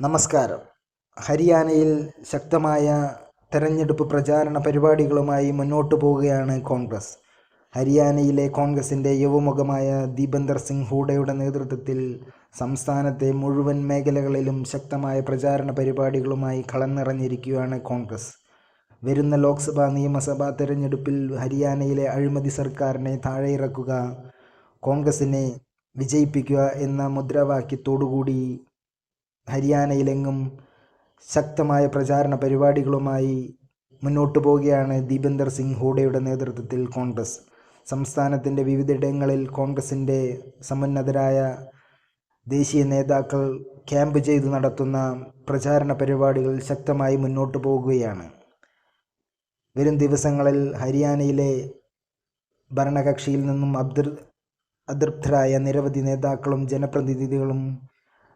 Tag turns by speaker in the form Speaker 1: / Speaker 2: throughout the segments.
Speaker 1: നമസ്കാരം. ഹരിയാനയിൽ ശക്തമായ തെരഞ്ഞെടുപ്പ് പ്രചാരണ പരിപാടികളുമായി മുന്നോട്ടു പോവുകയാണ് കോൺഗ്രസ്. ഹരിയാനയിലെ കോൺഗ്രസിന്റെ യുവമുഖമായ ദീപന്ദർ സിംഗ് ഹൂഡയുടെ നേതൃത്വത്തിൽ സംസ്ഥാനത്തെ മുഴുവൻ മേഖലകളിലും ശക്തമായ പ്രചാരണ പരിപാടികളുമായി കളന്നിറഞ്ഞിരിക്കുകയാണ് കോൺഗ്രസ്. വരുന്ന ലോക്സഭാ നിയമസഭാ തെരഞ്ഞെടുപ്പിൽ ഹരിയാനയിലെ അഴിമതി സർക്കാരിനെ താഴെയിറക്കുക കോൺഗ്രസിനെ വിജയിപ്പിക്കുക എന്ന മുദ്രാവാക്യത്തോടുകൂടി ഹരിയാനയിലെങ്ങും ശക്തമായ പ്രചാരണ പരിപാടികളുമായി മുന്നോട്ടു പോവുകയാണ് ദീപന്ദർ സിംഗ് ഹൂഡയുടെ നേതൃത്വത്തിൽ കോൺഗ്രസ്. സംസ്ഥാനത്തിന്റെ വിവിധയിടങ്ങളിൽ കോൺഗ്രസിന്റെ സമുന്നതരായ ദേശീയ നേതാക്കൾ ക്യാമ്പ് ചെയ്ത് നടത്തുന്ന പ്രചാരണ പരിപാടികൾ ശക്തമായി മുന്നോട്ടു പോകുകയാണ് വരും ദിവസങ്ങളിൽ ഹരിയാനയിലെ ഭരണകക്ഷിയിൽ നിന്നും അതൃ അതൃപ്തരായ നിരവധി നേതാക്കളും ജനപ്രതിനിധികളും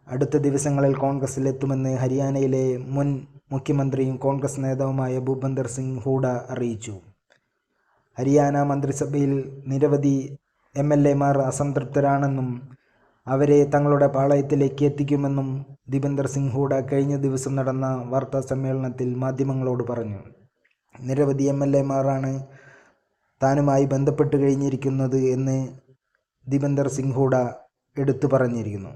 Speaker 1: അടുത്ത ദിവസങ്ങളിൽ കോൺഗ്രസിലെത്തുമെന്ന് ഹരിയാനയിലെ മുൻ മുഖ്യമന്ത്രിയും കോൺഗ്രസ് നേതാവുമായ ഭൂപന്ദർ സിംഗ് ഹൂഡ അറിയിച്ചു. ഹരിയാന മന്ത്രിസഭയിൽ നിരവധി എം എൽ എമാർ അസംതൃപ്തരാണെന്നും അവരെ തങ്ങളുടെ പാളയത്തിലേക്ക് എത്തിക്കുമെന്നും ദീപന്ദർ സിംഗ് ഹൂഡ കഴിഞ്ഞ ദിവസം നടന്ന വാർത്താ സമ്മേളനത്തിൽ മാധ്യമങ്ങളോട് പറഞ്ഞു. നിരവധി എം എൽ എമാരാണ് താനുമായി ബന്ധപ്പെട്ട് കഴിഞ്ഞിരിക്കുന്നത് എന്ന് ദീപന്ദർ സിംഗ് ഹൂഡ എടുത്തു പറഞ്ഞിരിക്കുന്നു.